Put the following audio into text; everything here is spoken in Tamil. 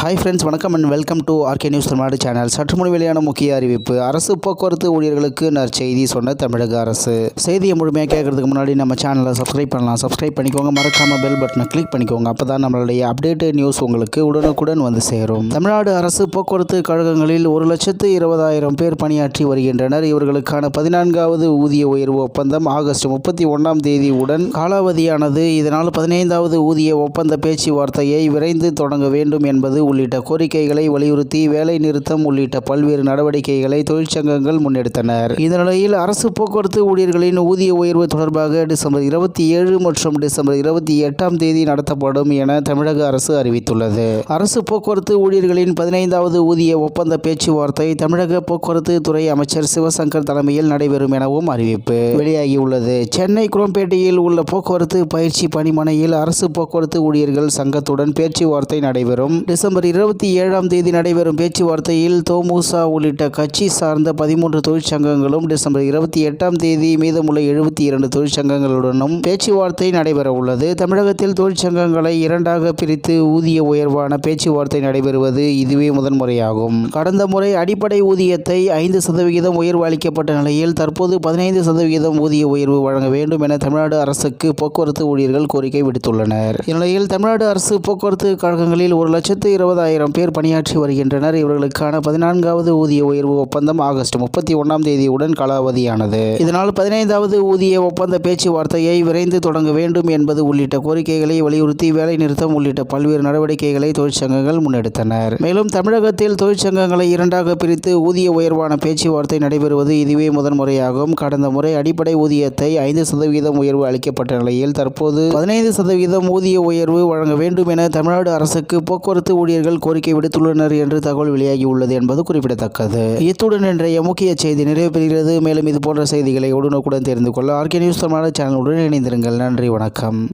ஹாய் ஃப்ரெண்ட்ஸ் வணக்கம் and welcome to RK news Tamil Nadu channel சற்று முன் வெளியான முக்கிய அறிவிப்பு. அரசு போக்குவரத்து ஊழியர்களுக்கு நற்செய்தி சொன்ன தமிழக அரசு. செய்தியை முழுமையாக கேட்கறதுக்கு முன்னாடி நம்ம சேனலை சப்ஸ்கிரைப் பண்ணலாம். சப்ஸ்கிரைப் பண்ணிக்கோங்க. மறக்காம பெல் பட்டனை கிளிக் பண்ணிக்கோங்க. அப்போ தான் நம்மளுடைய அப்டேட்டட் நியூஸ் உங்களுக்கு உடனுக்குடன் வந்து சேரும். தமிழ்நாடு அரசு போக்குவரத்து கழகங்களில் ஒரு லட்சத்து இருபதாயிரம் பேர் பணியாற்றி வருகின்றனர். இவர்களுக்கான பதினான்காவது ஊதிய உயர்வு ஒப்பந்தம் ஆகஸ்ட் முப்பத்தி ஒன்றாம் தேதியுடன் காலாவதியானது. இதனால் பதினைந்தாவது ஊதிய ஒப்பந்த பேச்சுவார்த்தையை விரைந்து தொடங்க வேண்டும் என்பது உள்ளிட்ட கோரிக்கைகளை வலியுறுத்தி வேலை நிறுத்தம் உள்ளிட்ட பல்வேறு நடவடிக்கைகளை தொழிற்சங்கங்கள் முன்னெடுத்தனர். இந்த நிலையில் அரசு போக்குவரத்து ஊழியர்களின் ஊதிய உயர்வு தொடர்பாக டிசம்பர் இருபத்தி ஏழு மற்றும் டிசம்பர் இருபத்தி எட்டாம் தேதி நடத்தப்படும் என தமிழக அரசு அறிவித்துள்ளது. அரசு போக்குவரத்து ஊழியர்களின் பதினைந்தாவது ஊதிய ஒப்பந்த பேச்சுவார்த்தை தமிழக போக்குவரத்து துறை அமைச்சர் சிவசங்கர் தலைமையில் நடைபெறும் எனவும் அறிவிப்பு. வெளியாகியுள்ளது. சென்னை குரோம்பேட்டையில் உள்ள போக்குவரத்து பயிற்சி பணிமனையில் அரசு போக்குவரத்து ஊழியர்கள் சங்கத்துடன் பேச்சுவார்த்தை நடைபெறும். டிசம்பர் இருபத்தி ஏழாம் தேதி நடைபெறும் பேச்சுவார்த்தையில் தோமுசா உள்ளிட்ட கட்சி சார்ந்த பதிமூன்று தொழிற்சங்கங்களும் டிசம்பர் இருபத்தி எட்டாம் தேதி மீதமுள்ள எழுபத்தி இரண்டு தொழிற்சங்கங்களுடனும் பேச்சுவார்த்தை நடைபெற உள்ளது. தமிழகத்தில் தொழிற்சங்கங்களை இரண்டாக பிரித்து ஊதிய உயர்வான பேச்சுவார்த்தை நடைபெறுவது இதுவே முதன்முறையாகும். கடந்த முறை அடிப்படை ஊதியத்தை ஐந்து சதவிகிதம் உயர்வு அளிக்கப்பட்ட நிலையில் தற்போது பதினைந்து சதவிகிதம் ஊதிய உயர்வு வழங்க வேண்டும் என தமிழ்நாடு அரசுக்கு போக்குவரத்து ஊழியர்கள் கோரிக்கை விடுத்துள்ளனர். இந்நிலையில் தமிழ்நாடு அரசு போக்குவரத்து கழகங்களில் ஒரு லட்சத்து இருபதாயிரம் பேர் பணியாற்றி வருகின்றனர். இவர்களுக்கான பதினான்காவது ஊதிய உயர்வு ஒப்பந்தம் ஆகஸ்ட் முப்பத்தி ஒன்றாம் தேதியுடன் காலாவதியானது. இதனால் பதினைந்தாவது ஊதிய ஒப்பந்த பேச்சுவார்த்தையை விரைந்து தொடங்க வேண்டும் என்பது உள்ளிட்ட கோரிக்கைகளை வலியுறுத்தி வேலைநிறுத்தம் உள்ளிட்ட பல்வேறு நடவடிக்கைகளை தொழிற்சங்கங்கள் முன்னெடுத்தனர். மேலும் தமிழகத்தில் தொழிற்சங்கங்களை இரண்டாக பிரித்து ஊதிய உயர்வான பேச்சுவார்த்தை நடைபெறுவது இதுவே முதன்முறையாகும் கடந்த முறை அடிப்படை ஊதியத்தை ஐந்து சதவீதம் உயர்வு அளிக்கப்பட்ட நிலையில் தற்போது பதினைந்து சதவீதம் ஊதிய உயர்வு வழங்க வேண்டும் என தமிழ்நாடு அரசுக்கு போக்குவரத்து ஊழியர் ஊழியர்கள் கோரிக்கை விடுத்துள்ளனர் என்று தகவல் வெளியாகியுள்ளது என்பது குறிப்பிடத்தக்கது. இத்துடன் இன்றைய முக்கிய செய்தி நிறைவு பெறுகிறது. மேலும் இது போன்ற செய்திகளை உடனுக்குடன் தெரிந்து கொள்ள ஆர்கே நியூஸ் தமிழ் சேனலுடன் இணைந்திருங்கள். நன்றி வணக்கம்.